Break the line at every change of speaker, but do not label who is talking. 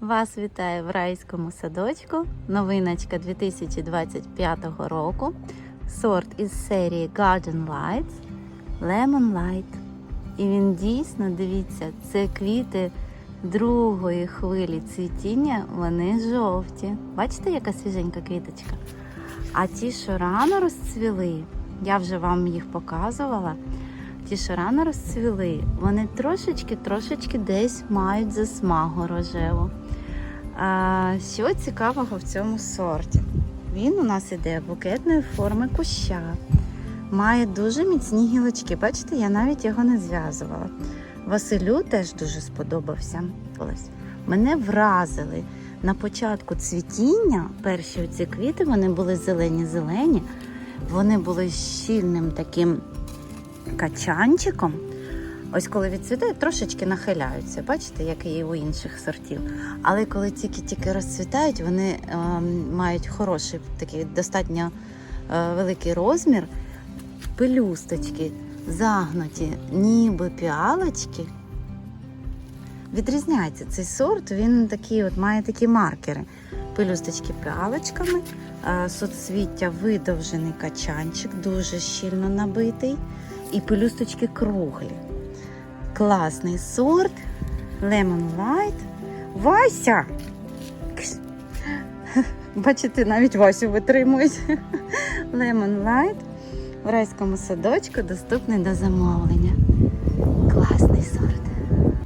Вас вітає в райському садочку. Новиночка 2025 року. Сорт із серії Garden Lights Lemon Light. І він дійсно, дивіться, це квіти другої хвилі цвітіння, вони жовті. Бачите, яка свіженька квіточка? А ті, що рано розцвіли, я вже вам їх показувала. Ті, що рано розцвіли, вони трошечки-трошечки десь мають засмагу рожеву. А, що цікавого в цьому сорті? Він у нас іде букетної форми куща. Має дуже міцні гілочки. Бачите, я навіть його не зв'язувала. Василю теж дуже сподобався. Мене вразили на початку цвітіння. Перші ці квіти вони були зелені-зелені, вони були щільним таким качанчиком. Ось коли відцвітають, трошечки нахиляються. Бачите, як і у інших сортів. Але коли тільки-тільки розцвітають, вони е, мають хороший такий достатньо е, великий розмір. Пелюсточки загнуті, ніби піалочки. Відрізняється цей сорт, він такий от має такі маркери. Пелюсточки піалочками, е, соцвіття видовжений качанчик, дуже щільно набитий, і пелюсточки круглі класний сорт Lemon Light. Вася! Бачите, навіть Васю витримують. Lemon Light в райському садочку доступний до замовлення. Класний сорт.